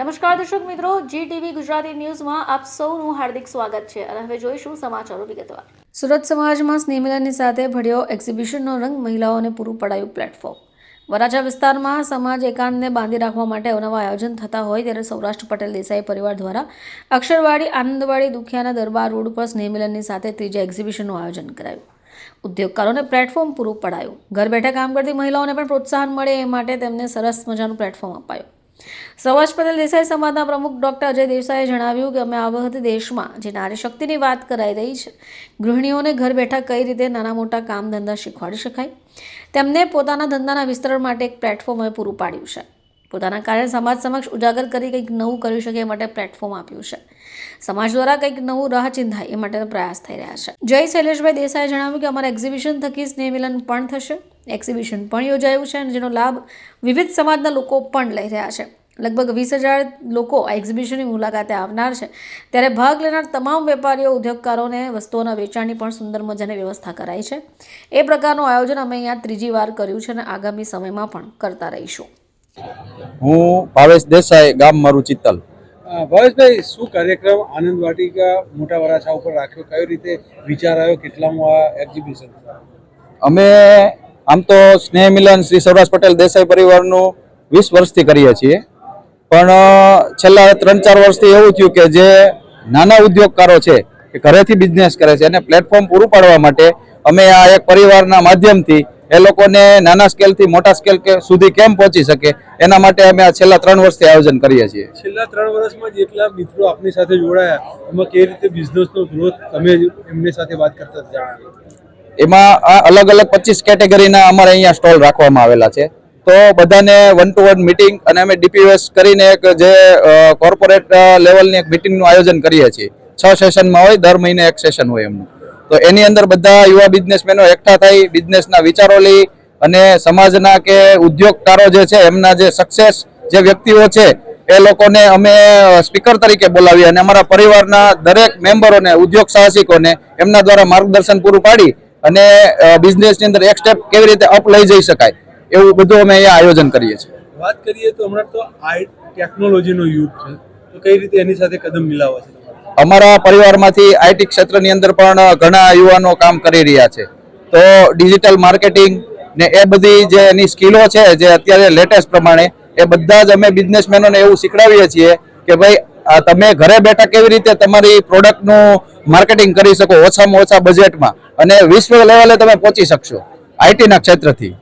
નમસ્કાર દર્શક મિત્રો જી ટીવી ગુજરાતી ન્યૂઝમાં આપ સૌનું હાર્દિક સ્વાગત છે અને હવે જોઈશું સમાચારો વિગતવાર. સુરત સમાજમાં સ્નેહમિલનની સાથે ભળ્યો એક્ઝિબિશનનો રંગ મહિલાઓને પૂરું પડાયું પ્લેટફોર્મ વરાછા વિસ્તારમાં સમાજ એકાંતને બાંધી રાખવા માટે અવનવા આયોજન થતા હોય ત્યારે સૌરાષ્ટ્ર પટેલ દેસાઈ પરિવાર દ્વારા અક્ષરવાડી, આનંદવાડી, દુખિયાના દરબાર રોડ પર સ્નેહમિલનની સાથે ત્રીજા એક્ઝિબિશનનું આયોજન કરાયું. ઉદ્યોગકારોને પ્લેટફોર્મ પૂરું પડાયું. ઘર બેઠા કામ કરતી મહિલાઓને પણ પ્રોત્સાહન મળે એ માટે તેમને સરસ મજાનું પ્લેટફોર્મ અપાયું. સૌરાષ્ટ્ર પટેલ દેસાઈ સમાજના પ્રમુખ ડોક્ટર અજય દેસાઈએ જણાવ્યું કે અમે આ વખતે દેશમાં જે નારી શક્તિની વાત કરાઈ રહી છે, ગૃહિણીઓને ઘર બેઠા કઈ રીતે નાના મોટા કામ ધંધા શીખવાડી શકાય? તેમને પોતાના ધંધાના વિસ્તરણ માટે એક પ્લેટફોર્મ અમે પૂરું પાડ્યું છે. પોતાના કાર્ય સમાજ સમક્ષ ઉજાગર કરી કંઈક નવું કરી શકે એ માટે પ્લેટફોર્મ આપ્યું છે. સમાજ દ્વારા કંઈક નવું રાહ ચિંધાય એ માટેનો પ્રયાસ થઈ રહ્યા છે. જય શૈલેષભાઈ દેસાઈએ જણાવ્યું કે અમારા એક્ઝિબિશન થકી સ્નેહ મિલન પણ થશે. એક્ઝિબિશન પણ યોજાયું છે અને જેનો લાભ વિવિધ સમાજના લોકો પણ લઈ રહ્યા છે. લગભગ વીસ હજાર લોકો આ એક્ઝિબિશનની મુલાકાતે આવનાર છે. ત્યારે ભાગ લેનાર તમામ વેપારીઓ ઉદ્યોગકારોને વસ્તુઓના વેચાણની પણ સુંદર મજાની વ્યવસ્થા કરાઈ છે. એ પ્રકારનું આયોજન અમે અહીંયા ત્રીજી વાર કર્યું છે અને આગામી સમયમાં પણ કરતા રહીશું. હું ભાવેશ દેસાઈ ગામ મારું ચિત્તલ. ભાવેશભાઈ શું કાર્યક્રમ આનંદ વાટિકા મોટા વરાછા ઉપર રાખ્યો? કઈ રીતે વિચાર આવ્યો? કેટલામાં આ એક્ઝિબિશન? અમે આમ તો સ્નેહ મિલન શ્રી સૌરાજ પટેલ દેસાઈ પરિવારનું વીસ વર્ષથી કરીએ છીએ. પણ છેલ્લા ત્રણ ચાર વર્ષથી એવું થયું કે જે નાના ઉદ્યોગકારો છે કે ઘરેથી બિઝનેસ કરે છે અને પ્લેટફોર્મ પૂરું પાડવા માટે અમે આ એક પરિવારના માધ્યમથી એ લોકોને નાના સ્કેલથી મોટા સ્કેલ સુધી કેમ પહોંચી શકે એના માટે અમે આ છેલ્લા ત્રણ વર્ષથી આયોજન કરીએ છીએ. છેલ્લા ત્રણ વર્ષમાં જેટલા મિત્રો આપની સાથે જોડાયા, એમાં કેવી રીતે બિઝનેસનો ગ્રોથ તમે એમની સાથે વાત કરતા જણાવ્યું એમાં અલગ અલગ પચીસ કેટેગરીના અમારે અહીંયા સ્ટોલ રાખવામાં આવેલા છે. તો બધાને વન ટુ વન મિટિંગ અને અમે ડીપીએસ કરીને એક જે કોર્પોરેટ લેવલની એક મિટિંગનું આયોજન કરીએ છીએ. છ સેશનમાં હોય, દર મહિને એક સેશન હોય એમનું. તો એની અંદર બધા યુવા બિઝનેસમેનો એકઠા થઈ બિઝનેસના વિચારો લઈ અને સમાજના કે ઉદ્યોગકારો જે છે, એમના જે સક્સેસ જે વ્યક્તિઓ છે, એ લોકોને અમે સ્પીકર તરીકે બોલાવી અને અમારા પરિવારના દરેક મેમ્બરોને ઉદ્યોગ સાહસિકોને એમના દ્વારા માર્ગદર્શન પૂરું પાડી અને બિઝનેસની અંદર એક સ્ટેપ કેવી રીતે અપ લઈ જઈ શકાય એવું બધું અમે અહીંયા આયોજન કરીએ છીએ. વાત કરીએ તો હમણાં તો આઈ ટેકનોલોજીનો યુગ છે તો કઈ રીતે એની સાથે કદમ મિલાવવા છે? અમારા પરિવારમાંથી આઈટી ક્ષેત્રની અંદર પણ ઘણા યુવાનો કામ કરી રહ્યા છે. તો ડિજિટલ માર્કેટિંગ ને એ બધી જે એની સ્કિલો છે જે અત્યારે લેટેસ્ટ પ્રમાણે એ બધા જ અમે બિઝનેસમેનોને એવું શીખડાવીએ છીએ કે ભાઈ આ તમે ઘરે બેઠા કેવી રીતે તમારી પ્રોડક્ટનું માર્કેટિંગ કરી શકો ઓછામાં ઓછા બજેટમાં અને વિશ્વ લેવલે તમે પહોંચી શકશો આઈટીના ક્ષેત્રથી.